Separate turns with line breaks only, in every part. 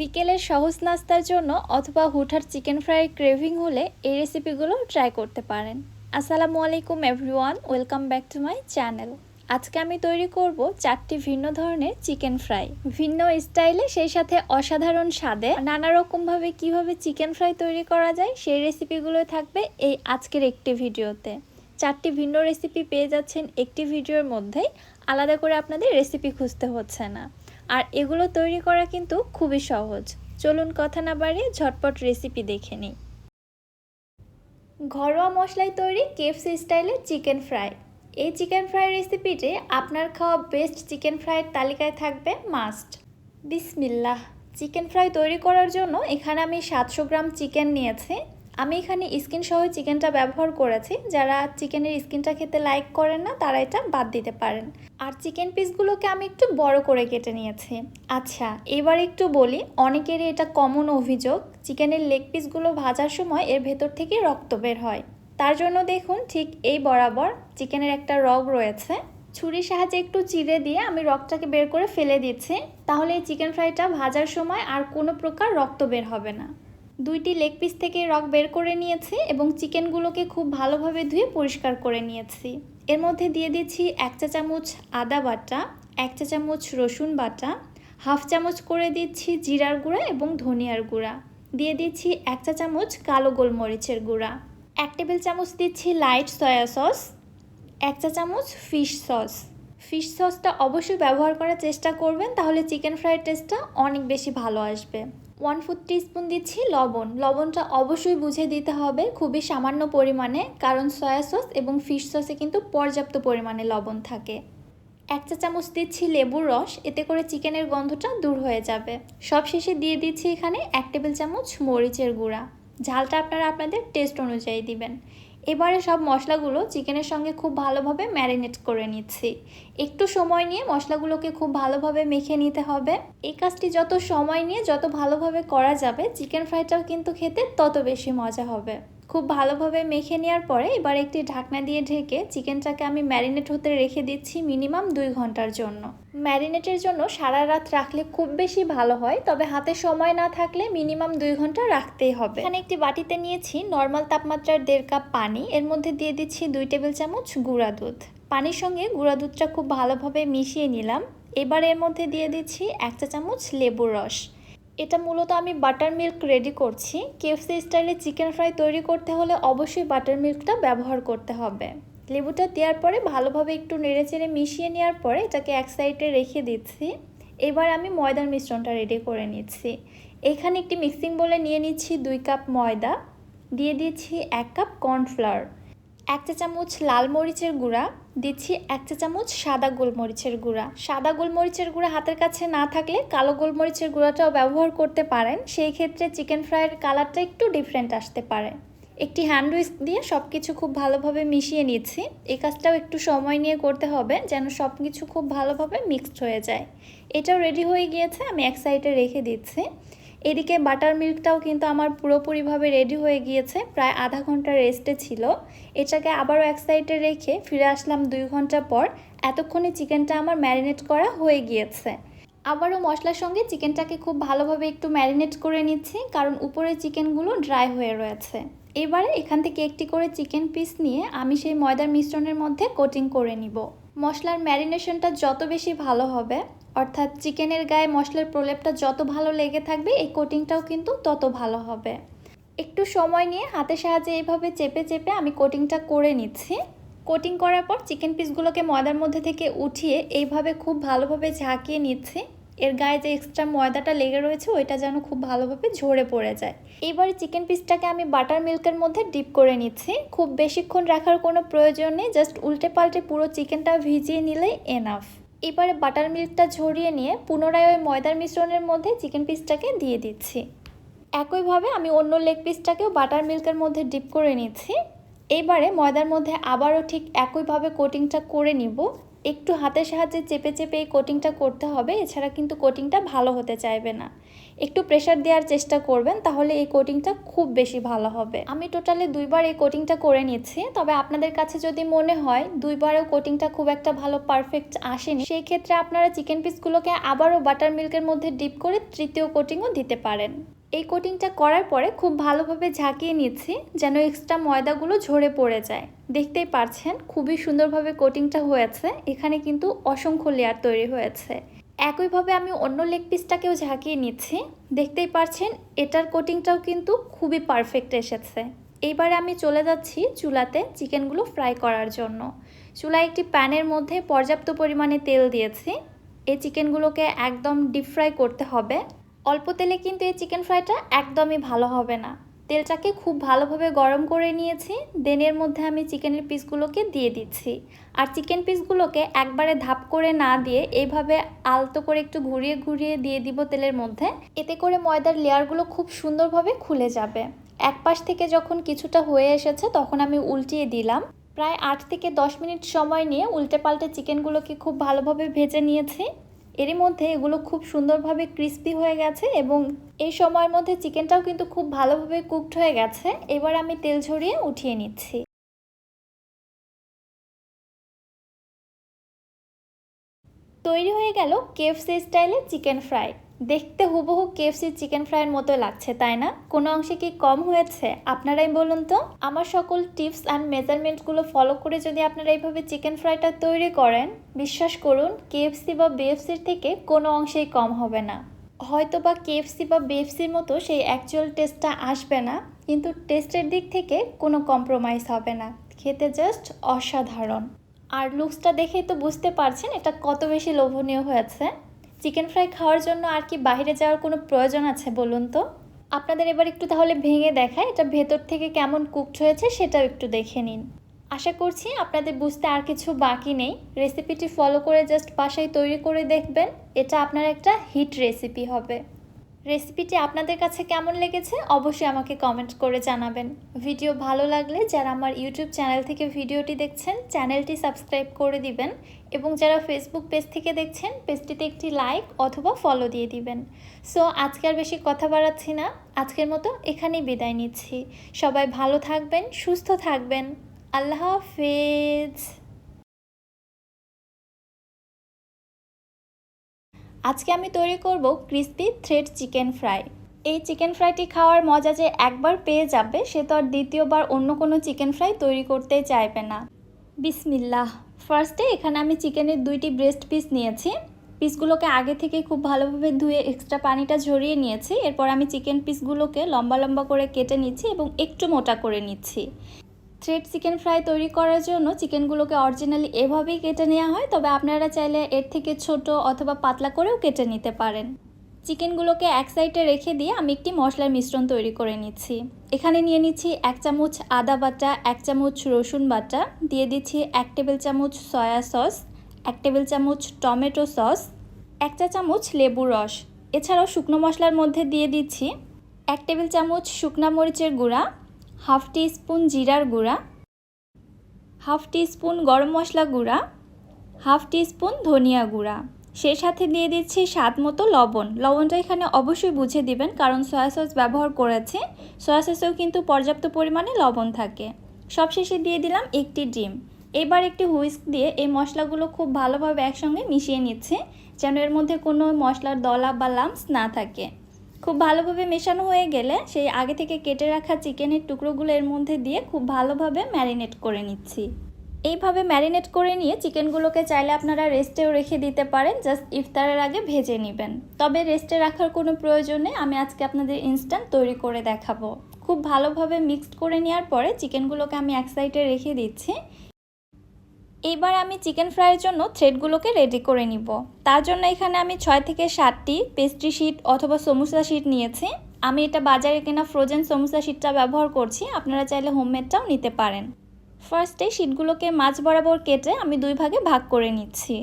বিকেলের সহজ নাস্তার জন্য অথবা হুঠার চিকেন ফ্রাই ক্রেভিং হলে এই রেসিপিগুলো ট্রাই করতে পারেন। আসসালামু আলাইকুম everyone welcome back to my channel আজকে আমি তৈরি করব চারটি ভিন্ন ধরনের চিকেন ফ্রাই। ভিন্ন স্টাইলে সেই সাথে অসাধারণ স্বাদে নানা রকমভাবে কীভাবে চিকেন ফ্রাই তৈরি করা যায় সেই রেসিপিগুলো থাকবে এই আজকের একটি ভিডিওতে। চারটি ভিন্ন রেসিপি পেয়ে যাচ্ছেন একটি ভিডিওর মধ্যেই। আলাদা করে আপনাদের রেসিপি খুঁজতে হচ্ছে না। আর এগুলো তৈরি করা কিন্তু খুবই সহজ। চলুন কথা না বাড়িয়ে ঝটপট রেসিপি দেখে নিই। ঘরোয়া মশলায় তৈরি কেএফসি স্টাইলে চিকেন ফ্রাই। এই চিকেন ফ্রাই রেসিপিটি আপনার খাওয়া বেস্ট চিকেন ফ্রাইয়ের তালিকায় থাকবে মাস্ট বিসমিল্লাহ। চিকেন ফ্রাই তৈরি করার জন্য এখানে আমি সাতশো গ্রাম চিকেন নিয়েছি। আমি এখানে স্কিন সহ চিকেনটা ব্যবহার করেছি। যারা চিকেনের স্কিনটা খেতে লাইক করেন না, তারা এটা বাদ দিতে পারেন। আর চিকেন পিসগুলোকে আমি একটু বড় করে কেটে নিয়েছি। আচ্ছা এবার একটু বলি, অনেকেরই এটা কমন অভিযোগ, চিকেনের লেগ পিসগুলো ভাজার সময় এর ভেতর থেকে রক্ত বের হয়। তার জন্য দেখুন, ঠিক এই বরাবর চিকেনের একটা রগ রয়েছে। ছুরির সাহায্যে একটু চিড়ে দিয়ে আমি রগটাকে বের করে ফেলে দিচ্ছি। তাহলে এই চিকেন ফ্রাইটা ভাজার সময় আর কোনো প্রকার রক্ত বের হবে না। দুইটি লেগ পিস থেকে রক বের করে নিয়েছি এবং চিকেনগুলোকে খুব ভালোভাবে ধুয়ে পরিষ্কার করে নিয়েছি। এর মধ্যে দিয়ে দিচ্ছি এক চা চামচ আদা বাটা, এক চা চামচ রসুন বাটা, হাফ চামচ করে দিচ্ছি জিরার গুঁড়া এবং ধনিয়ার গুঁড়া। দিয়ে দিচ্ছি এক চা চামচ কালো গোলমরিচের গুঁড়া। এক টেবিল চামচ দিচ্ছি লাইট সয়া সস এক চা চামচ ফিশ সস ফিশ সসটা অবশ্যই ব্যবহার করার চেষ্টা করবেন, তাহলে চিকেন ফ্রাইড টেস্টটা অনেক বেশি ভালো আসবে। ওয়ান ফোর স্পুন দিচ্ছি লবণ। লবণটা অবশ্যই বুঝে দিতে হবে খুবই সামান্য পরিমাণে, কারণ সয়া সস এবং ফিশ সসে কিন্তু পর্যাপ্ত পরিমাণে লবণ থাকে। এক চা চামচ দিচ্ছি লেবুর রস, এতে করে চিকেনের গন্ধটা দূর হয়ে যাবে। সব শেষে দিয়ে দিচ্ছি এখানে এক টেবিল চামচ মরিচের গুঁড়া। ঝালটা আপনারা আপনাদের টেস্ট অনুযায়ী দিবেন। এবারে সব মশলাগুলো চিকেনের সঙ্গে খুব ভালোভাবে ম্যারিনেট করে নিচ্ছি। একটু সময় নিয়ে মশলাগুলোকে খুব ভালোভাবে মেখে নিতে হবে। এই কাজটি যত সময় নিয়ে যত ভালোভাবে করা যাবে, চিকেন ফ্রাইটাও কিন্তু খেতে তত বেশি মজা হবে। খুব ভালোভাবে মেখে নেওয়ার পরে এবার একটি ঢাকনা দিয়ে ঢেকে চিকেনটাকে আমি ম্যারিনেট হতে রেখে দিচ্ছি মিনিমাম দুই ঘণ্টার জন্য। ম্যারিনেটের জন্য সারা রাত রাখলে খুব বেশি ভালো হয়, তবে হাতে সময় না থাকলে মিনিমাম দুই ঘণ্টা রাখতেই হবে। এখানে একটি বাটিতে নিয়েছি নর্মাল তাপমাত্রার দেড় কাপ পানি, এর মধ্যে দিয়ে দিচ্ছি দুই টেবিল চামচ গুঁড়া দুধ। পানির সঙ্গে গুঁড়া দুধটা খুব ভালোভাবে মিশিয়ে নিলাম। এবার এর মধ্যে দিয়ে দিচ্ছি এক চা চামচ লেবুর রস। এটা মূলত আমি বাটার মিল্ক রেডি করছি কেএফসি স্টাইলে চিকেন ফ্রাই তৈরি করতে হলে অবশ্যই বাটার মিল্কটা ব্যবহার করতে হবে। লেবুটা দেওয়ার পরে ভালোভাবে একটু নেড়েচেড়ে মিশিয়ে নেওয়ার পরে এটাকে এক সাইডে রেখে দিচ্ছি। এবার আমি ময়দার মিশ্রণটা রেডি করে নিচ্ছি। এখানে একটি মিক্সিং বলে নিয়ে নিচ্ছি দুই কাপ ময়দা। দিয়ে দিচ্ছি এক কাপ কর্নফ্লাওয়ার এক চা চামচ লাল মরিচের গুঁড়া, দিচ্ছি এক চা চামচ সাদা গোলমরিচের গুঁড়া। সাদা গোলমরিচের গুঁড়া হাতের কাছে না থাকলে কালো গোলমরিচের গুঁড়াটাও ব্যবহার করতে পারেন, সেই ক্ষেত্রে চিকেন ফ্রাইয়ের কালারটা একটু ডিফারেন্ট আসতে পারে। একটি হ্যান্ড উইস্ক দিয়ে সব কিছু খুব ভালোভাবে মিশিয়ে নিচ্ছি। এই কাজটাও একটু সময় নিয়ে করতে হবে যেন সব কিছু খুব ভালোভাবে মিক্সড হয়ে যায়। এটাও রেডি হয়ে গিয়েছে, আমি এক সাইডে রেখে দিচ্ছি। এদিকে বাটার মিল্কটাও কিন্তু আমার পুরোপুরিভাবে রেডি হয়ে গিয়েছে, প্রায় আধা ঘণ্টা রেস্টে ছিল। এটাকে আবারও এক সাইডে রেখে ফিরে আসলাম দুই ঘণ্টা পর। এতক্ষণে চিকেনটা আমার ম্যারিনেট করা হয়ে গিয়েছে। আবারও মশলার সঙ্গে চিকেনটাকে খুব ভালোভাবে একটু ম্যারিনেট করে নিচ্ছি, কারণ উপরে চিকেনগুলো ড্রাই হয়ে রয়েছে। এবারে এখান থেকে একটি করে চিকেন পিস নিয়ে আমি সেই ময়দার মিশ্রণের মধ্যে কোটিং করে নিব। মশলার ম্যারিনেশনটা যত বেশি ভালো হবে অর্থাৎ চিকেনের গায়ে মশলার প্রলেপটা যত ভালো লেগে থাকবে, এই কোটিংটাও কিন্তু তত ভালো হবে। একটু সময় নিয়ে হাতের সাহায্যে এইভাবে চেপে চেপে আমি কোটিংটা করে নিচ্ছি। কোটিং করার পর চিকেন পিসগুলোকে ময়দার মধ্যে থেকে উঠিয়ে এইভাবে খুব ভালোভাবে ঝাঁকিয়ে নিচ্ছি। এর গায়ে যে এক্সট্রা ময়দাটা লেগে রয়েছে, ওইটা যেন খুব ভালোভাবে ঝরে পড়ে যায়। এবারে চিকেন পিসটাকে আমি বাটার মিল্কের মধ্যে ডিপ করে নিচ্ছি। খুব বেশিক্ষণ রাখার কোনো প্রয়োজন নেই জাস্ট উল্টে পাল্টে পুরো চিকেনটা ভিজিয়ে নিলেই এনাফ এবারে বাটার মিল্কটা ঝরিয়ে নিয়ে পুনরায় ওই ময়দার মিশ্রণের মধ্যে চিকেন পিসটাকে দিয়ে দিচ্ছি। একইভাবে আমি অন্য লেগ পিসটাকেও বাটার মিল্কের মধ্যে ডিপ করে নিচ্ছি। এবারে ময়দার মধ্যে আবারও ঠিক একইভাবে কোটিংটা করে নিব। একটু হাতের সাহায্যে চেপে চেপে এই কোটিংটা করতে হবে, এছাড়া কিন্তু কোটিংটা ভালো হতে চাইবে না। একটু প্রেশার দেওয়ার চেষ্টা করবেন, তাহলে এই কোটিংটা খুব বেশি ভালো হবে। আমি টোটালি দুইবার এই কোটিংটা করে নিচ্ছি, তবে আপনাদের কাছে যদি মনে হয় দুইবারও কোটিংটা খুব একটা ভালো পারফেক্ট আসেনি, সেই ক্ষেত্রে আপনারা চিকেন পিসগুলোকে আবারও বাটার মিল্কের মধ্যে ডিপ করে তৃতীয় কোটিংও দিতে পারেন। এই কোটিংটা করার পরে খুব ভালোভাবে ঝাঁকিয়ে নিচ্ছি যেন এক্সট্রা ময়দাগুলো ঝরে পড়ে যায়। দেখতেই পারছেন খুবই সুন্দরভাবে কোটিংটা হয়েছে। এখানে কিন্তু অসংখ্য লেয়ার তৈরি হয়েছে। একইভাবে আমি অন্য লেগ পিসটাকেও ঝাঁকিয়ে নিচ্ছি। দেখতেই পারছেন এটার কোটিংটাও কিন্তু খুবই পারফেক্ট এসেছে। এইবারে আমি চলে যাচ্ছি চুলাতে চিকেনগুলো ফ্রাই করার জন্য। চুলায় একটি প্যানের মধ্যে পর্যাপ্ত পরিমাণে তেল দিয়েছি। এই চিকেনগুলোকে একদম ডিপ ফ্রাই করতে হবে। অল্প তেলে কিন্তু এই চিকেন ফ্রাইটা একদমই ভালো হবে না। তেলটাকে খুব ভালোভাবে গরম করে নিয়েছি দেনের মধ্যে আমি চিকেনের পিসগুলোকে দিয়ে দিচ্ছি। আর চিকেন পিসগুলোকে একবারে ধাপ করে না দিয়ে এইভাবে আলতো করে একটু ঘুরিয়ে ঘুরিয়ে দিয়ে দিব তেলের মধ্যে। এতে করে ময়দার লেয়ারগুলো খুব সুন্দরভাবে খুলে যাবে। এক পাশ থেকে যখন কিছুটা হয়ে এসেছে তখন আমি উল্টিয়ে দিলাম। প্রায় আট থেকে দশ মিনিট সময় নিয়ে উল্টে পাল্টে চিকেনগুলোকে খুব ভালোভাবে ভেজে নিয়েছি। এরই মধ্যে এগুলো খুব সুন্দরভাবে ক্রিস্পি হয়ে গেছে এবং এই সময়ের মধ্যে চিকেনটাও কিন্তু খুব ভালোভাবে কুকড হয়ে গেছে। এবার আমি তেল ঝরিয়ে উঠিয়ে নিচ্ছি। তৈরি হয়ে গেল কেএফসি স্টাইলে চিকেন ফ্রাই দেখতে হুবহু কেএফসি চিকেন ফ্রাইয়ের মতো লাগছে, তাই না? কোনো অংশে কি কম হয়েছে? আপনারাই বলুন তো। আমার সকল টিপস অ্যান্ড মেজারমেন্টগুলো ফলো করে যদি আপনারা এইভাবে চিকেন ফ্রাইটা তৈরি করেন, বিশ্বাস করুন, কেএফসি বা বিএফসির থেকে কোনো অংশেই কম হবে না। হয়তো বা কেএফসি বা বিএফসির মতো সেই অ্যাকচুয়াল টেস্টটা আসবে না, কিন্তু টেস্টের দিক থেকে কোনো কম্প্রোমাইজ হবে না। খেতে জাস্ট অসাধারণ। আর লুকসটা দেখেই তো বুঝতে পারছেন এটা কত বেশি লোভনীয় হয়েছে। চিকেন ফ্রাই খাওয়ার জন্য আর কি বাইরে যাওয়ার কোনো প্রয়োজন আছে বলুন তো? আপনাদের এবার একটু তাহলে ভেঙে দেখায় এটা ভেতর থেকে কেমন কুকড হয়েছে সেটাও একটু দেখে নিন। আশা করছি আপনাদের বুঝতে আর কিছু বাকি নেই। রেসিপিটি ফলো করে জাস্ট বাসায় তৈরি করে দেখবেন। এটা আপনার একটা হিট রেসিপি হবে। রেসিপিটি আপনাদের কাছে কেমন লেগেছে অবশ্যই আমাকে কমেন্ট করে জানাবেন। ভিডিও ভালো লাগলে যারা আমার ইউটিউব চ্যানেল থেকে ভিডিওটি দেখছেন চ্যানেলটি সাবস্ক্রাইব করে দিবেন এবং যারা ফেসবুক পেজ থেকে দেখছেন পেজটিতে একটি লাইক অথবা ফলো দিয়ে দিবেন। সো আজকে আর বেশি কথা বাড়াচ্ছি না। আজকের মতো এখানেই বিদায় নিচ্ছি। সবাই ভালো থাকবেন, সুস্থ থাকবেন। আল্লাহ হাফেজ। আজকে আমি তৈরি করব ক্রিস্পি থ্রেড চিকেন ফ্রাই। এই চিকেন ফ্রাইটি খাওয়ার মজা যে একবার পেয়ে যাবে, সে তো আর দ্বিতীয়বার অন্য কোনো চিকেন ফ্রাই তৈরি করতে চাইবে না। বিসমিল্লাহ। ফার্স্টে এখানে আমি চিকেনের দুইটি ব্রেস্ট পিস নিয়েছি। পিসগুলোকে আগে থেকে খুব ভালোভাবে ধুয়ে এক্সট্রা পানিটা ঝরিয়ে নিয়েছি। এরপর আমি চিকেন পিসগুলোকে লম্বা লম্বা করে কেটে নিচ্ছি এবং একটু মোটা করে নিচ্ছি। থ্রেড চিকেন ফ্রাই তৈরি করার জন্য চিকেনগুলোকে অরিজিনালি এভাবেই কেটে নেওয়া হয়, তবে আপনারা চাইলে এর থেকে ছোট অথবা পাতলা করেও কেটে নিতে পারেন। চিকেনগুলোকে এক সাইডে রেখে দিয়ে আমি একটি মশলার মিশ্রণ তৈরি করে নিচ্ছি। এখানে নিয়ে নিচ্ছি এক চামচ আদা বাটা, এক চামচ রসুন বাটা, দিয়ে দিচ্ছি এক টেবিল চামচ সয়া সস, এক টেবিল চামচ টমেটো সস, এক চা চামচ লেবু রস। এছাড়াও শুকনো মশলার মধ্যে দিয়ে দিচ্ছি এক টেবিল চামচ শুকনা মরিচের গুঁড়া হাফ টি স্পুন জিরার গুঁড়া, হাফ টি স্পুন গরম মশলা গুঁড়া, হাফ টি স্পুন ধনিয়া গুঁড়া। সেই সাথে দিয়ে দিচ্ছি স্বাদ মতো লবণ। লবণটা এখানে অবশ্যই বুঝে দিবেন, কারণ সয়া সস ব্যবহার করেছে। সয়া সসেও কিন্তু পর্যাপ্ত পরিমাণে লবণ থাকে। সবশেষে দিয়ে দিলাম একটি ডিম। এবার একটি হুইস্ক দিয়ে এই মশলাগুলো খুব ভালোভাবে একসঙ্গে মিশিয়ে নিচ্ছে, যেন এর মধ্যে কোনো মশলার দলা বা লাম্পস না থাকে। খুব ভালোভাবে মেশানো হয়ে গেলে সেই আগে থেকে কেটে রাখা চিকেনের টুকরোগুলো এর মধ্যে দিয়ে খুব ভালোভাবে ম্যারিনেট করে নিচ্ছি। এইভাবে ম্যারিনেট করে নিয়ে চিকেনগুলোকে চাইলে আপনারা রেস্টেও রেখে দিতে পারেন, জাস্ট ইফতারের আগে ভেজে নেবেন। তবে রেস্টে রাখার কোনো প্রয়োজন নেই, আমি আজকে আপনাদের ইনস্ট্যান্ট তৈরি করে দেখাবো। খুব ভালোভাবে মিক্সড করে নেওয়ার পরে চিকেনগুলোকে আমি এক সাইডে রেখে দিচ্ছি। এবার আমি চিকেন ফ্রাইয়ের জন্য থ্রেডগুলোকে রেডি করে নিব। তার জন্য এখানে আমি ছয় থেকে সাতটি পেস্ট্রি শিট অথবা সমুসা শিট নিয়েছি। আমি এটা বাজারে কেনা ফ্রোজেন সমুসা শিটটা ব্যবহার করছি, আপনারা চাইলে হোমমেডটাও নিতে পারেন। ফার্স্টে শিটগুলোকে মাছ বরাবর কেটে আমি দুই ভাগে ভাগ করে নিচ্ছি।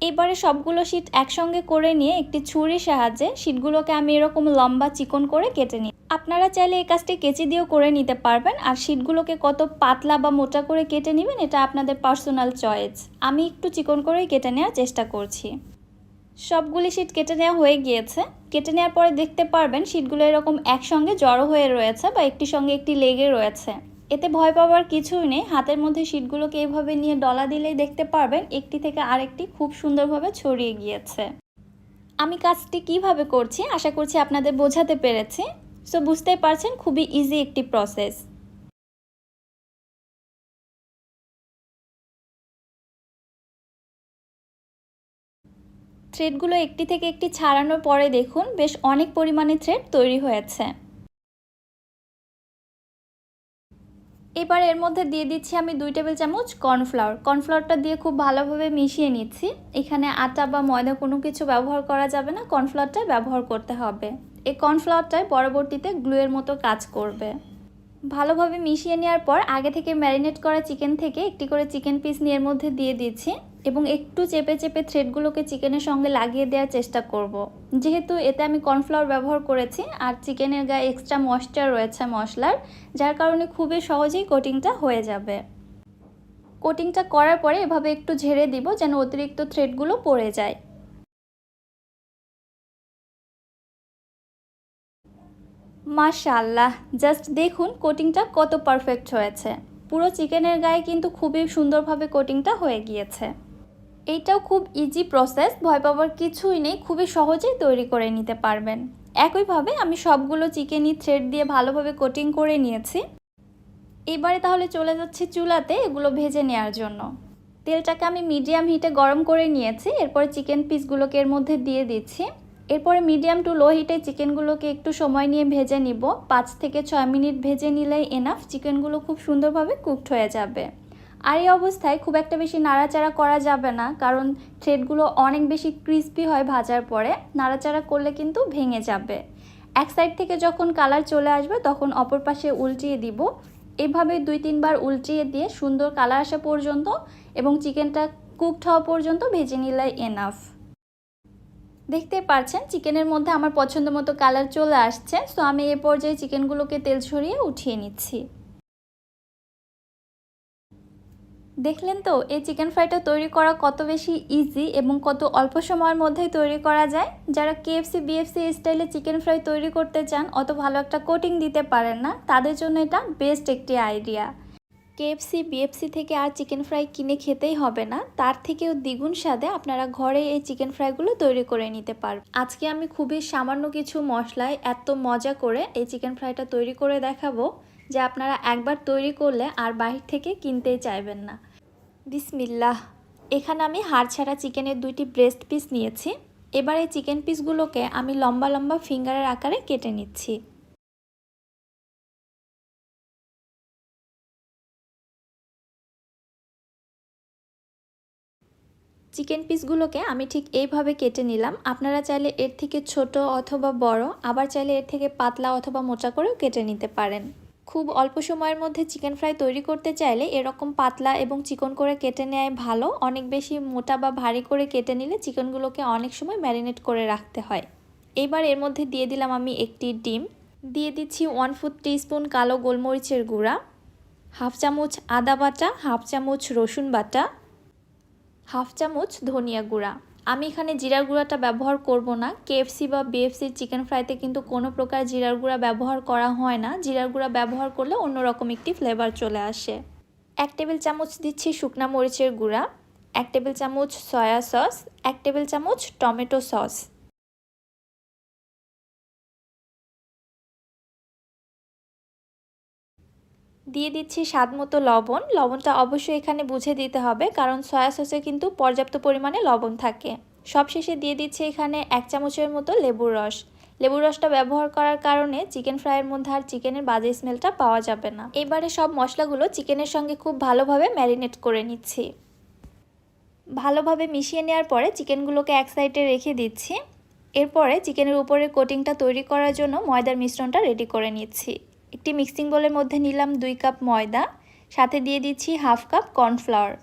এবারে সবগুলো শিট একসঙ্গে করে নিয়ে একটি ছুরির সাহায্যে শিটগুলোকে আমি এরকম লম্বা চিকন করে কেটে নিই। আপনারা চাইলে এই কাজটি কেচি দিয়েও করে নিতে পারবেন, আর শিটগুলোকে কত পাতলা বা মোটা করে কেটে নেবেন এটা আপনাদের পার্সোনাল চয়েস। আমি একটু চিকন করেই কেটে নেওয়ার চেষ্টা করছি। সবগুলি শিট কেটে নেওয়া হয়ে গিয়েছে। কেটে নেওয়ার পরে দেখতে পারবেন শিটগুলো এরকম একসঙ্গে জড়ো হয়ে রয়েছে বা একটি সঙ্গে একটি লেগে রয়েছে। এতে ভয় পাওয়ার কিছুই নেই। হাতের মধ্যে শিটগুলোকে এইভাবে নিয়ে ডলা দিলেই দেখতে পারবেন একটি থেকে আরেকটি খুব সুন্দরভাবে ছড়িয়ে গিয়েছে। আমি কাজটি কীভাবে করছি আশা করছি আপনাদের বোঝাতে পেরেছি। সো বুঝতেই পারছেন, খুবই ইজি একটি প্রসেস থ্রেডগুলো একটি থেকে একটি ছাড়ানোর পরে দেখুন, বেশ অনেক পরিমাণে থ্রেড তৈরি হয়েছে। এবার এর মধ্যে দিয়ে দিচ্ছি আমি দুই টেবিল চামচ কর্নফ্লাওয়ার। কর্নফ্লাওয়ারটা দিয়ে খুব ভালোভাবে মিশিয়ে নিচ্ছি। এখানে আটা বা ময়দা কোনো কিছু ব্যবহার করা যাবে না, কর্নফ্লাওয়ারটাই ব্যবহার করতে হবে। এই কর্নফ্লাওয়ারটাই পরবর্তীতে গ্লুয়ের মতো কাজ করবে। ভালোভাবে মিশিয়ে নেওয়ার পর আগে থেকে ম্যারিনেট করা চিকেন থেকে একটি করে চিকেন পিস নিয়ে এর মধ্যে দিয়ে দিচ্ছি। এবং একটু চেপে চেপে থ্রেডগুলোকে চিকেনের সঙ্গে লাগিয়ে দেওয়ার চেষ্টা করব। যেহেতু এতে আমি কর্নফ্লাওয়ার ব্যবহার করেছি আর চিকেনের গায়ে এক্সট্রা ময়েশ্চার রয়েছে মশলার, যার কারণে খুবই সহজেই কোটিংটা হয়ে যাবে। কোটিংটা করার পরে এভাবে একটু ঝেড়ে দিব যেন অতিরিক্ত থ্রেডগুলো পড়ে যায়। মাশাল্লাহ জাস্ট দেখুন কোটিংটা কত পারফেক্ট হয়েছে। পুরো চিকেনের গায়ে কিন্তু খুবই সুন্দরভাবে কোটিংটা হয়ে গিয়েছে। এইটাও খুব ইজি প্রসেস ভয় পাওয়ার কিছুই নেই, খুবই সহজেই তৈরি করে নিতে পারবেন। একইভাবে আমি সবগুলো চিকেনই থ্রেড দিয়ে ভালোভাবে কোটিং করে নিয়েছি। এবারে তাহলে চলে যাচ্ছি চুলাতে, এগুলো ভেজে নেওয়ার জন্য। তেলটাকে আমি মিডিয়াম হিটে গরম করে নিয়েছি, এরপরে চিকেন পিসগুলোকে এর মধ্যে দিয়ে দিচ্ছি। এরপরে মিডিয়াম টু লো হিটে চিকেনগুলোকে একটু সময় নিয়ে ভেজে নিব। পাঁচ থেকে ছয় মিনিট ভেজে নিলেই এনাফ চিকেনগুলো খুব সুন্দরভাবে কুকড হয়ে যাবে। আর এই অবস্থায় খুব একটা বেশি নাড়াচাড়া করা যাবে না, কারণ থ্রেডগুলো অনেক বেশি ক্রিস্পি হয় ভাজার পরে, নাড়াচাড়া করলে কিন্তু ভেঙে যাবে। এক সাইড থেকে যখন কালার চলে আসবে, তখন অপর পাশে উল্টিয়ে দিব। এভাবে দুই তিনবার উল্টিয়ে দিয়ে সুন্দর কালার আসা পর্যন্ত এবং চিকেনটা কুকড হওয়া পর্যন্ত ভেজে নিলে এনাফ দেখতে পাচ্ছেন, চিকেনের মধ্যে আমার পছন্দ মতো কালার চলে আসছে সো আমি এ পর্যায়ে চিকেনগুলোকে তেল ছড়িয়ে উঠিয়ে নিচ্ছি। দেখলেন তো, এই চিকেন ফ্রাইটা তৈরি করা কত বেশি ইজি এবং কত অল্প সময়ের মধ্যেই তৈরি করা যায়? যারা কেএফসি বিএফসি স্টাইলে চিকেন ফ্রাই তৈরি করতে চান অত ভালো একটা কোটিং দিতে পারেন না, তাদের জন্য এটা বেস্ট একটি আইডিয়া কেএফসি বিএফসি থেকে আর চিকেন ফ্রাই কিনে খেতেই হবে না, তার থেকেও দ্বিগুণ স্বাদে আপনারা ঘরে এই চিকেন ফ্রাইগুলো তৈরি করে নিতে পারবেন। আজকে আমি খুবই সামান্য কিছু মশলায় এত মজা করে এই চিকেন ফ্রাইটা তৈরি করে দেখাবো। যে আপনারা একবার তৈরি করলে আর বাহির থেকে কিনতেই চাইবেন না। বিসমিল্লাহ। এখানে আমি হাড় ছাড়া চিকেনের দুইটি ব্রেস্ট পিস নিয়েছি। এবার এই চিকেন পিসগুলোকে আমি লম্বা লম্বা ফিঙ্গারের আকারে কেটে নিচ্ছি। চিকেন পিসগুলোকে আমি ঠিক এইভাবে কেটে নিলাম। আপনারা চাইলে এর থেকে ছোট অথবা বড়, আবার চাইলে এর থেকে পাতলা অথবা মোটা করেও কেটে নিতে পারেন। খুব অল্প সময়ের মধ্যে চিকেন ফ্রাই তৈরি করতে চাইলে এরকম পাতলা এবং চিকন করে কেটে নেয় ভালো। অনেক বেশি মোটা বা ভারী করে কেটে নিলে চিকেনগুলোকে অনেক সময় ম্যারিনেট করে রাখতে হয়। এবার এর মধ্যে দিয়ে দিলাম আমি একটি ডিম। দিয়ে দিচ্ছি ওয়ান ফুট টিস্পুন কালো গোলমরিচের গুঁড়া, হাফ চামচ আদা বাটা, হাফ চামচ রসুন বাটা, হাফ চামচ ধনিয়া গুঁড়া। আমি এখানে জিরার গুঁড়াটা ব্যবহার করব না। কেএফসি বা বিএফসির চিকেন ফ্রাইতে কিন্তু কোনো প্রকার জিরার গুঁড়া ব্যবহার করা হয় না। জিরার গুঁড়া ব্যবহার করলে অন্যরকম একটি ফ্লেভার চলে আসে। এক টেবিল চামচ দিচ্ছি শুকনা মরিচের গুঁড়া, এক টেবিল চামচ সয়া সস, এক টেবিল চামচ টমেটো সস। দিয়ে দিচ্ছি স্বাদ মতো লবণ। লবণটা অবশ্যই এখানে বুঝে দিতে হবে, কারণ সয়া সসে কিন্তু পর্যাপ্ত পরিমাণে লবণ থাকে। সবশেষে দিয়ে দিচ্ছি এখানে এক চামচের মতো লেবুর রস। লেবুর রসটা ব্যবহার করার কারণে চিকেন ফ্রাইয়ের মধ্যে আর চিকেনের বাজে স্মেলটা পাওয়া যাবে না। এবারে সব মশলাগুলো চিকেনের সঙ্গে খুব ভালোভাবে ম্যারিনেট করে নিচ্ছি। ভালোভাবে মিশিয়ে নেওয়ার পরে চিকেনগুলোকে এক সাইডে রেখে দিচ্ছি। এরপরে চিকেনের উপরে কোটিংটা তৈরি করার জন্য ময়দার মিশ্রণটা রেডি করে নিচ্ছি। একটি মিক্সিং বোলের মধ্যে নিলাম দুই কাপ ময়দা, সাথে দিয়ে দিচ্ছি হাফ কাপ কর্নফ্লাওয়ার।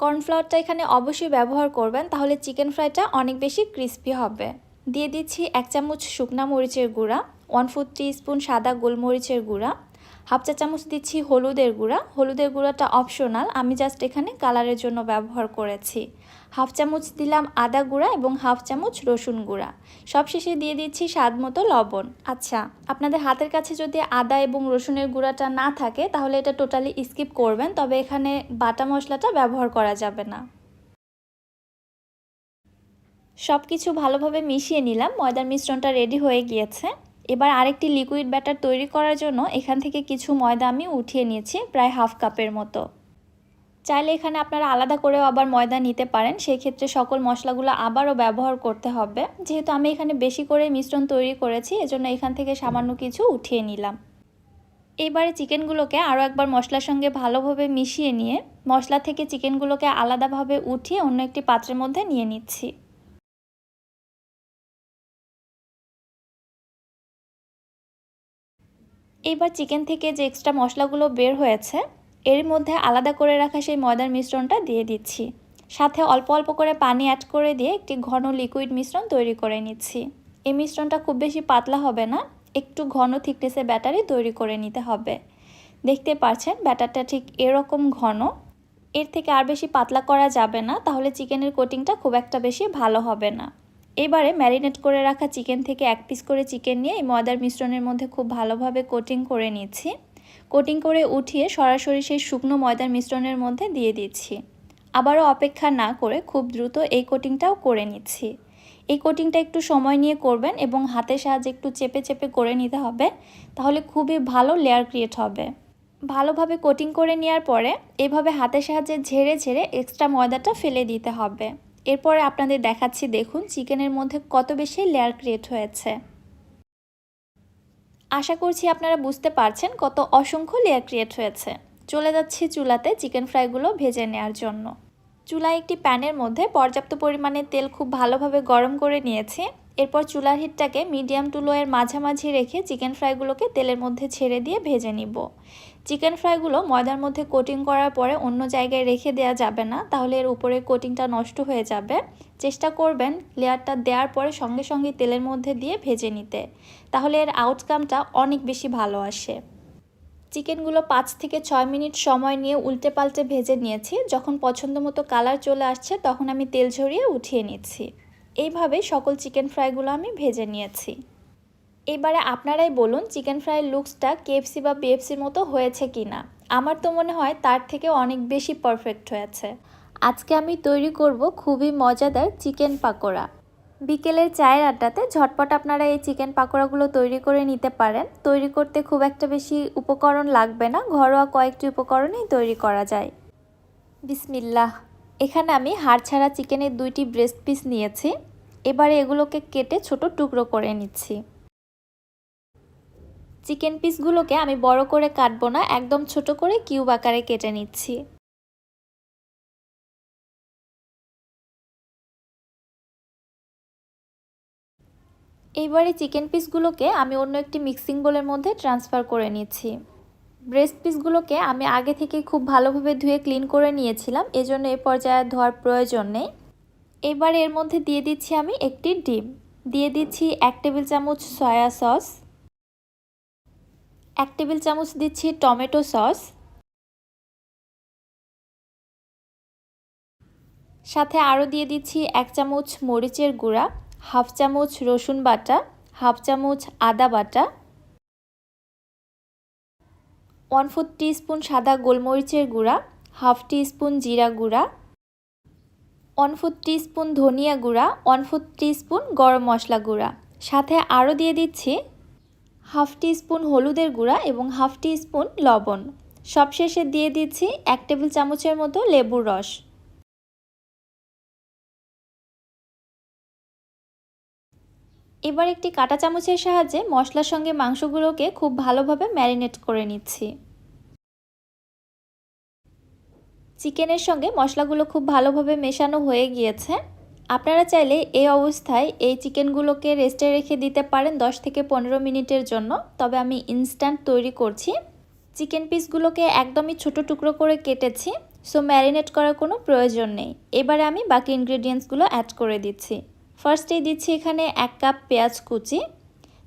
কর্নফ্লাওয়ারটা এখানে অবশ্যই ব্যবহার করবেন, তাহলে চিকেন ফ্রাইটা অনেক বেশি ক্রিস্পি হবে। দিয়ে দিচ্ছি এক চামচ শুকনা মরিচের গুঁড়া, ওয়ান ফোর স্পুন সাদা গোলমরিচের গুঁড়া, হাফ চা চামচ দিচ্ছি হলুদের গুঁড়া। হলুদের গুঁড়াটা অপশনাল, আমি জাস্ট এখানে কালারের জন্য ব্যবহার করেছি। হাফ চামচ দিলাম আদা গুঁড়া এবং হাফ চামচ রসুন গুঁড়া। সবশেষে দিয়ে দিচ্ছি স্বাদ মতো লবণ। আচ্ছা আপনাদের হাতের কাছে যদি আদা এবং রসুনের গুঁড়াটা না থাকে, তাহলে এটা টোটালি স্কিপ করবেন, তবে এখানে বাটা মশলাটা ব্যবহার করা যাবে না। সব কিছু ভালোভাবে মিশিয়ে নিলাম, ময়দার মিশ্রণটা রেডি হয়ে গিয়েছে। এবার আরেকটি লিকুইড ব্যাটার তৈরি করার জন্য এখান থেকে কিছু ময়দা আমি উঠিয়ে নিয়েছি, প্রায় হাফ কাপের মতো। চাইলে এখানে আপনারা আলাদা করেও আবার ময়দা নিতে পারেন। সেই ক্ষেত্রে সকল মশলাগুলো আবারও ব্যবহার করতে হবে। যেহেতু আমি এখানে বেশি করে মিশ্রণ তৈরি করেছি, এজন্য এখান থেকে সামান্য কিছু উঠিয়ে নিলাম। এবারে চিকেনগুলোকে আরও একবার মশলার সঙ্গে ভালোভাবে মিশিয়ে নিয়ে, মশলা থেকে চিকেনগুলোকে আলাদাভাবে উঠিয়ে অন্য একটি পাত্রের মধ্যে নিয়ে নিচ্ছি। এইবার চিকেন থেকে যে এক্সট্রা মশলাগুলো বের হয়েছে এর মধ্যে আলাদা করে রাখা সেই ময়দার মিশ্রণটা দিয়ে দিচ্ছি। সাথে অল্প অল্প করে পানি অ্যাড করে দিয়ে একটি ঘন লিকুইড মিশ্রণ তৈরি করে নিচ্ছি। এই মিশ্রণটা খুব বেশি পাতলা হবে না, একটু ঘন থিকনেসের ব্যাটারি তৈরি করে নিতে হবে। দেখতে পাচ্ছেন, ব্যাটারটা ঠিক এরকম ঘন। এর থেকে আর বেশি পাতলা করা যাবে না, তাহলে চিকেনের কোটিংটা খুব একটা বেশি ভালো হবে না। এবারে ম্যারিনেট করে রাখা চিকেন থেকে এক পিস করে চিকেন নিয়ে এই ময়দার মিশ্রণের মধ্যে খুব ভালোভাবে কোটিং করে নিচ্ছি। কোটিং করে উঠিয়ে সরাসরি সেই শুকনো ময়দার মিশ্রণের মধ্যে দিয়ে দিচ্ছি। আবারও অপেক্ষা না করে খুব দ্রুত এই কোটিংটাও করে নিচ্ছি। এই কোটিংটা একটু সময় নিয়ে করবেন এবং হাতের সাহায্যে একটু চেপে চেপে করে নিতে হবে, তাহলে খুবই ভালো লেয়ার ক্রিয়েট হবে। ভালোভাবে কোটিং করে নেওয়ার পরে এভাবে হাতের সাহায্যে ঝেড়ে ঝেড়ে এক্সট্রা ময়দাটা ফেলে দিতে হবে। এরপরে আপনাদের দেখাচ্ছি, দেখুন চিকেনের মধ্যে কত বেশি লেয়ার ক্রিয়েট হয়েছে। আশা করছি আপনারা বুঝতে পারছেন কত অসংখ্য লেয়ার ক্রিয়েট হয়েছে। চলে যাচ্ছি চুলাতে চিকেন ফ্রাইগুলো ভেজে নেওয়ার জন্য। চুলায় একটি প্যানের মধ্যে পর্যাপ্ত পরিমাণে তেল খুব ভালোভাবে গরম করে নিয়েছি। এরপর চুলার হিটটাকে মিডিয়াম টু লোয়ের মাঝামাঝি রেখে চিকেন ফ্রাইগুলোকে তেলের মধ্যে ছেড়ে দিয়ে ভেজে নিব। চিকেন ফ্রাইগুলো ময়দার মধ্যে কোটিং করার পরে অন্য জায়গায় রেখে দেওয়া যাবে না, তাহলে এর উপরে কোটিংটা নষ্ট হয়ে যাবে। চেষ্টা করবেন লেয়ারটা দেওয়ার পরে সঙ্গে সঙ্গে তেলের মধ্যে দিয়ে ভেজে নিতে, তাহলে এর আউটকামটা অনেক বেশি ভালো আসে। চিকেনগুলো পাঁচ থেকে ছয় মিনিট সময় নিয়ে উল্টে পাল্টে ভেজে নিয়েছি, যখন পছন্দ মতো কালার চলে আসছে তখন আমি তেল ঝরিয়ে উঠিয়ে নিচ্ছি। এইভাবেই সকল চিকেন ফ্রাইগুলো আমি ভেজে নিয়েছি। এবারে আপনারাই বলুন চিকেন ফ্রাইয়ের লুকসটা কেএফসি বা বিএফসির মতো হয়েছে কি না আমার তো মনে হয় তার থেকে অনেক বেশি পারফেক্ট হয়েছে। আজকে আমি তৈরি করব খুবই মজাদার চিকেন পাকোড়া। বিকেলের চায়ের আড্ডাতে ঝটপট আপনারা এই চিকেন পাকোড়াগুলো তৈরি করে নিতে পারেন। তৈরি করতে খুব একটা বেশি উপকরণ লাগবে না, ঘরোয়া কয়েকটি উপকরণেই তৈরি করা যায়। বিসমিল্লাহ। এখানে আমি হাড় ছাড়া চিকেনের দুইটি ব্রেস্ট পিস নিয়েছি। এবারে এগুলোকে কেটে ছোট টুকরো করে নিচ্ছি। চিকেন পিসগুলোকে আমি বড় করে কাটবো না, একদম ছোট করে কিউব আকারে কেটে নিচ্ছি। এইবারে চিকেন পিসগুলোকে আমি অন্য একটি মিক্সিং বোলের মধ্যে ট্রান্সফার করে নিচ্ছি। ব্রেস্ট পিসগুলোকে আমি আগে থেকে খুব ভালোভাবে ধুয়ে ক্লিন করে নিয়েছিলাম, এজন্য এ পর্যায়ে ধোয়ার প্রয়োজন নেই। এবার এর মধ্যে দিয়ে দিচ্ছি আমি একটি ডিম। দিয়ে দিচ্ছি এক টেবিল চামচ সয়া সস। এক টেবিল চামচ দিচ্ছি টমেটো সস। সাথে আরও দিয়ে দিচ্ছি এক চামচ মরিচের গুঁড়া, হাফ চামচ রসুন বাটা, হাফ চামচ আদা বাটা, ওয়ান ফোর স্পুন সাদা গোলমরিচের গুঁড়া, হাফ স্পুন জিরা গুঁড়া, ওয়ান ফোর স্পুন ধনিয়া গুঁড়া, ওয়ান ফোর স্পুন গরম মশলা গুঁড়া। সাথে আরও দিয়ে দিচ্ছি হাফ স্পুন হলুদের গুঁড়া এবং হাফ স্পুন লবণ। সবশেষে দিয়ে দিচ্ছি এক টেবিল চামচের মতো লেবুর রস। এবার একটি কাটা চামচের সাহায্যে মশলার সঙ্গে মাংসগুলোকে খুব ভালোভাবে ম্যারিনেট করে নিচ্ছি। চিকেনের সঙ্গে মশলাগুলো খুব ভালোভাবে মেশানো হয়ে গিয়েছে। আপনারা চাইলে এই অবস্থায় এই চিকেনগুলোকে রেস্টে রেখে দিতে পারেন 10 থেকে পনেরো মিনিটের জন্য। তবে আমি ইনস্ট্যান্ট তৈরি করছি। চিকেন পিসগুলোকে একদমই ছোট টুকরো করে কেটেছি সো ম্যারিনেট করার কোনো প্রয়োজন নেই। এবারে আমি বাকি ইনগ্রেডিয়েন্টসগুলো অ্যাড করে দিচ্ছি। ফার্স্টেই দিচ্ছি এখানে এক কাপ পেঁয়াজ কুচি,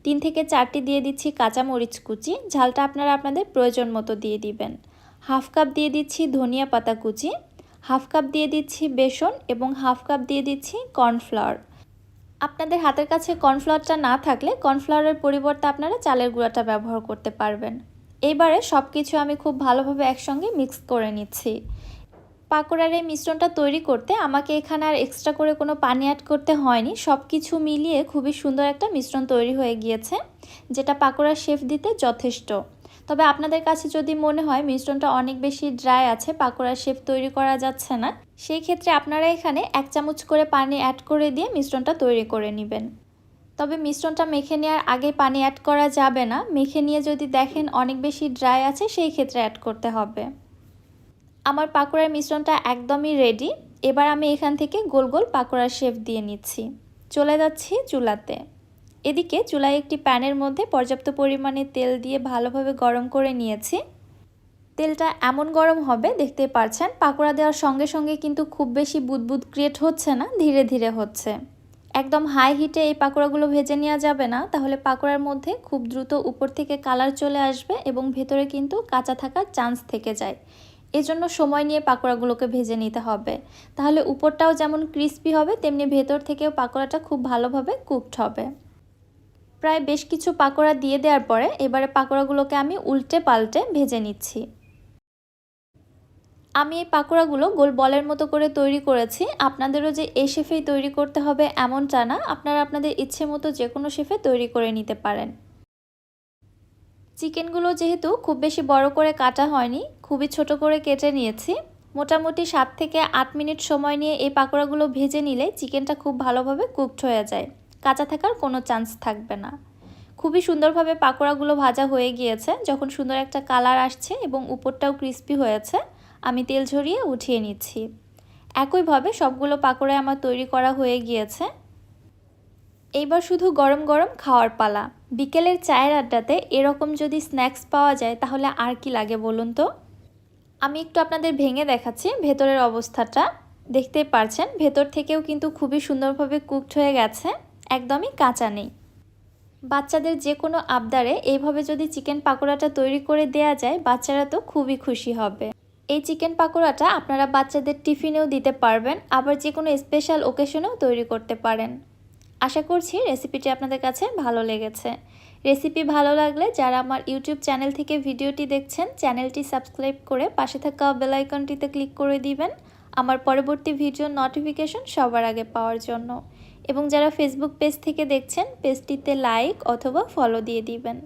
তিন থেকে চারটি দিয়ে দিচ্ছি কাঁচামরিচ কুচি, ঝালটা আপনারা আপনাদের প্রয়োজন মতো দিয়ে দিবেন। হাফ কাপ দিয়ে দিচ্ছি ধনিয়া পাতা কুচি হাফ কাপ দিয়ে দিচ্ছি বেসন এবং হাফ কাপ দিয়ে দিচ্ছি কর্নফ্লাওয়ার। আপনাদের হাতের কাছে কর্নফ্লাওয়ারটা না থাকলে কর্নফ্লাওয়ারের পরিবর্তে আপনারা চালের গুঁড়াটা ব্যবহার করতে পারবেন। এবারে সব কিছু আমি খুব ভালোভাবে একসঙ্গে মিক্স করে নিচ্ছি। পাকোড়ার এই মিশ্রণটা তৈরি করতে আমাকে এখানে আর এক্সট্রা করে কোনো পানি অ্যাড করতে হয়নি। সব কিছু মিলিয়ে খুবই সুন্দর একটা মিশ্রণ তৈরি হয়ে গিয়েছে, যেটা পাকোড়ার শেফ দিতে যথেষ্ট। তবে আপনাদের কাছে যদি মনে হয় মিশ্রণটা অনেক বেশি ড্রাই আছে, পাকোড়ার শেপ তৈরি করা যাচ্ছে না, সেই ক্ষেত্রে আপনারা এখানে এক চামচ করে পানি অ্যাড করে দিয়ে মিশ্রণটা তৈরি করে নেবেন। তবে মিশ্রণটা মেখে নেওয়ার আগে পানি অ্যাড করা যাবে না, মেখে নিয়ে যদি দেখেন অনেক বেশি ড্রাই আছে, সেই ক্ষেত্রে অ্যাড করতে হবে। আমার পাকোড়ার মিশ্রণটা একদমই রেডি এবার আমি এখান থেকে গোল গোল পাকোড়ার শেপ দিয়ে নিচ্ছি। চলে যাচ্ছি চুলাতে। এদিকে চুলায় একটি প্যানের মধ্যে পর্যাপ্ত পরিমাণে তেল দিয়ে ভালোভাবে গরম করে নিয়েছি। তেলটা এমন গরম হবে, দেখতে পারছেন, পাকোড়া দেওয়ার সঙ্গে সঙ্গে কিন্তু খুব বেশি বুদবুদ ক্রিয়েট হচ্ছে না, ধীরে ধীরে হচ্ছে। একদম হাই হিটে এই পাকোড়াগুলো ভেজে নেওয়া যাবে না, তাহলে পাকোড়ার মধ্যে খুব দ্রুত উপর থেকে কালার চলে আসবে এবং ভেতরে কিন্তু কাঁচা থাকার চান্স থেকে যায়। এজন্য সময় নিয়ে পাকোড়াগুলোকে ভেজে নিতে হবে। তাহলে উপরটাও যেমন ক্রিস্পি হবে, তেমনি ভেতর থেকেও পাকোড়াটা খুব ভালোভাবে কুকড হবে। প্রায় বেশ কিছু পাকোড়া দিয়ে দেওয়ার পরে এবারে পাকোড়াগুলোকে আমি উল্টে পাল্টে ভেজে নিচ্ছি। আমি এই পাকোড়াগুলো গোল বলের মতো করে তৈরি করেছি। আপনাদেরও যে এই শেফেই তৈরি করতে হবে এমনটা না। আপনারা আপনাদের ইচ্ছে মতো যে কোনো শেফে তৈরি করে নিতে পারেন। চিকেনগুলো যেহেতু খুব বেশি বড় করে কাটা হয়নি, খুবই ছোট করে কেটে নিয়েছি। মোটামুটি সাত থেকে আট মিনিট সময় নিয়ে এই পাকোড়াগুলো ভেজে নিলে চিকেনটা খুব ভালোভাবে কুকড হয়ে যায়। কাঁচা থাকার কোনো চান্স থাকবে না। খুবই সুন্দরভাবে পাকোড়াগুলো ভাজা হয়ে গিয়েছে। যখন সুন্দর একটা কালার আসছে এবং উপরটাও ক্রিস্পি হয়েছে, আমি তেল ঝরিয়ে উঠিয়ে নিচ্ছি। একইভাবে সবগুলো পাকোড়ায় আমার তৈরি করা হয়ে গিয়েছে। এইবার শুধু গরম গরম খাওয়ার পালা। বিকেলের চায়ের আড্ডাতে এরকম যদি স্ন্যাক্স পাওয়া যায়, তাহলে আর কি লাগে বলুন তো? আমি একটু আপনাদের ভেঙে দেখাচ্ছি ভেতরের অবস্থাটা। দেখতেই পারছেন, ভেতর থেকেও কিন্তু খুবই সুন্দরভাবে কুকড হয়ে গেছে। একদমই কাঁচা নেই। বাচ্চাদের যে কোনো আবদারে এইভাবে যদি চিকেন পাকোড়াটা তৈরি করে দেয়া যায়, বাচ্চারা তো খুবই খুশি হবে। এই চিকেন পাকোড়াটা আপনারা বাচ্চাদের টিফিনেও দিতে পারবেন, আবার যে কোনো স্পেশাল ওকেশনেও তৈরি করতে পারেন। আশা করছি রেসিপিটি আপনাদের কাছে ভালো লেগেছে। রেসিপি ভালো লাগলে যারা আমার ইউটিউব চ্যানেল থেকে ভিডিওটি দেখছেন চ্যানেলটি সাবস্ক্রাইব করে পাশে থাকা বেলাইকনটিতে ক্লিক করে দিবেন। আমার পরবর্তী ভিডিও নোটিফিকেশন সবার আগে পাওয়ার জন্য। এবং যারা ফেসবুক পেজ থেকে দেখছেন পেজটিতে লাইক অথবা ফলো দিয়ে দিবেন।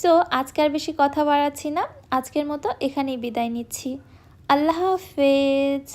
সো আজকে আর বেশি কথা বাড়াচ্ছি না। আজকের মতো এখানেই বিদায় নিচ্ছি। আল্লাহ হাফেজ।